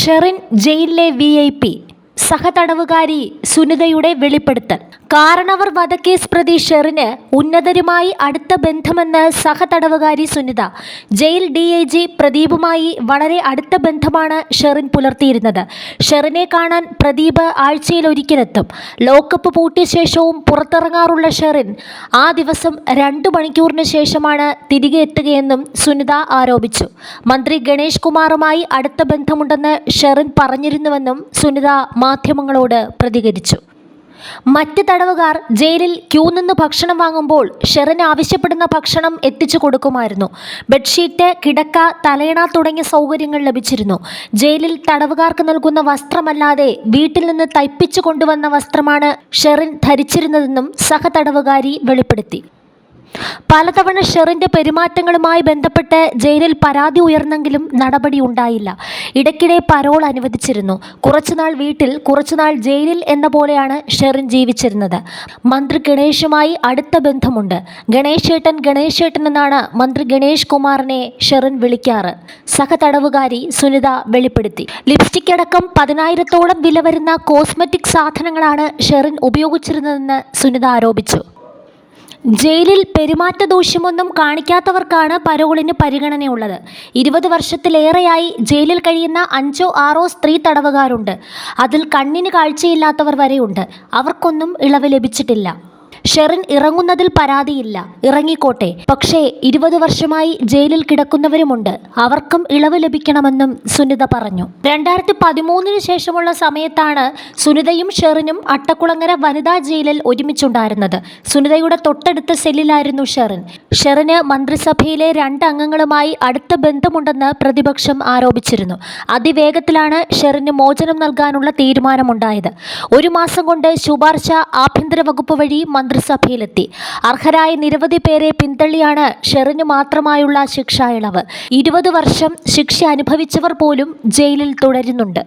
ഷെറിൻ ജയിലിലെ V I P. സഹതടവുകാരി സുനിതയുടെ വെളിപ്പെടുത്തൽ. കാരണവർ വധക്കേസ് പ്രതി ഷെറിന് ഉന്നതരുമായി അടുത്ത ബന്ധമെന്ന് സഹതടവുകാരി Sunitha. Jail D I G പ്രദീപുമായി വളരെ അടുത്ത ബന്ധമാണ് ഷെറിൻ പുലർത്തിയിരുന്നത്. ഷെറിനെ കാണാൻ പ്രദീപ് ആഴ്ചയിൽ ഒരിക്കലെത്തും ലോക്കപ്പ് പൂട്ടിയ ശേഷവും പുറത്തിറങ്ങാറുള്ള ഷെറിൻ ആ ദിവസം രണ്ടു മണിക്കൂറിന് ശേഷമാണ് തിരികെ എത്തുകയെന്നും സുനിത ആരോപിച്ചു. മന്ത്രി ഗണേഷ് കുമാറുമായി അടുത്ത ബന്ധമുണ്ടെന്ന് ഷെറിൻ പറഞ്ഞിരുന്നുവെന്നും സുനിത മാധ്യമങ്ങളോട് പ്രതികരിച്ചു. മറ്റ് തടവുകാർ ജയിലിൽ ക്യൂ നിന്ന് ഭക്ഷണം വാങ്ങുമ്പോൾ ഷെറിൻ ആവശ്യപ്പെടുന്ന ഭക്ഷണം എത്തിച്ചു കൊടുക്കുമായിരുന്നു. ബെഡ്ഷീറ്റ് കിടക്ക തലയണ തുടങ്ങിയ സൗകര്യങ്ങൾ ലഭിച്ചിരുന്നു. ജയിലിൽ തടവുകാർക്ക് നൽകുന്ന വസ്ത്രമല്ലാതെ വീട്ടിൽ നിന്ന് തയ്പ്പിച്ചു കൊണ്ടുവന്ന വസ്ത്രമാണ് ഷെറിൻ ധരിച്ചിരുന്നതെന്നും സഹതടവുകാരി വെളിപ്പെടുത്തി. പലതവണ ഷെറിന്റെ പെരുമാറ്റങ്ങളുമായി ബന്ധപ്പെട്ട് ജയിലിൽ പരാതി ഉയർന്നെങ്കിലും നടപടി ഉണ്ടായില്ല. ഇടയ്ക്കിടെ പരോൾ അനുവദിച്ചിരുന്നു. കുറച്ചുനാൾ വീട്ടിൽ കുറച്ചുനാൾ ജയിലിൽ എന്ന പോലെയാണ് ഷെറിൻ ജീവിച്ചിരുന്നത്. മന്ത്രി ഗണേഷുമായി അടുത്ത ബന്ധമുണ്ട്. ഗണേശേട്ടൻ ഗണേശേട്ടൻ എന്നാണ് മന്ത്രി ഗണേഷ് കുമാറിനെ ഷെറിൻ വിളിക്കാറ്. സഹതടവുകാരി സുനിത വെളിപ്പെടുത്തി. ലിപ്സ്റ്റിക് അടക്കം പതിനായിരത്തോളം വില വരുന്ന കോസ്മെറ്റിക് സാധനങ്ങളാണ് ഷെറിൻ ഉപയോഗിച്ചിരുന്നതെന്ന് സുനിത ആരോപിച്ചു. ജയിലിൽ പെരുമാറ്റ ദോഷമൊന്നും കാണിക്കാത്തവർക്കാണ് പരോളിന് പരിഗണനയുള്ളത്. ഇരുപത് വർഷത്തിലേറെയായി ജയിലിൽ കഴിയുന്ന അഞ്ചോ ആറോ സ്ത്രീ തടവുകാരുണ്ട്. അതിൽ കണ്ണിന് കാഴ്ചയില്ലാത്തവർ വരെയുണ്ട്. അവർക്കൊന്നും ഇളവ് ലഭിച്ചിട്ടില്ല. ഷെറിൻ ഇറങ്ങുന്നതിൽ പരാതിയില്ല. ഇറങ്ങിക്കോട്ടെ. പക്ഷേ ഇരുപത് വർഷമായി ജയിലിൽ കിടക്കുന്നവരുമുണ്ട്. അവർക്കും ഇളവ് ലഭിക്കണമെന്നും സുനിത പറഞ്ഞു. രണ്ടായിരത്തി പതിമൂന്നിന് ശേഷമുള്ള സമയത്താണ് സുനിതയും ഷെറിനും അട്ടക്കുളങ്ങര വനിതാ ജയിലിൽ ഒരുമിച്ചുണ്ടായിരുന്നത്. സുനിതയുടെ തൊട്ടടുത്ത സെല്ലിലായിരുന്നു ഷെറിൻ. ഷെറിന് മന്ത്രിസഭയിലെ രണ്ട് അംഗങ്ങളുമായി അടുത്ത ബന്ധമുണ്ടെന്ന് പ്രതിപക്ഷം ആരോപിച്ചിരുന്നു. അതിവേഗത്തിലാണ് ഷെറിന് മോചനം നൽകാനുള്ള തീരുമാനമുണ്ടായത്. ഒരു മാസം കൊണ്ട് ശുപാർശ ആഭ്യന്തര വകുപ്പ് വഴി മന്ത്രിസഭയിലെത്തി അർഹരായ നിരവധി പേരെ പിന്തള്ളിയാണ് ഷെറിന് മാത്രമായുള്ള ശിക്ഷാ ഇളവ്. ഇരുപത് വർഷം ശിക്ഷ അനുഭവിച്ചവർ പോലും ജയിലിൽ തുടരുന്നുണ്ട്.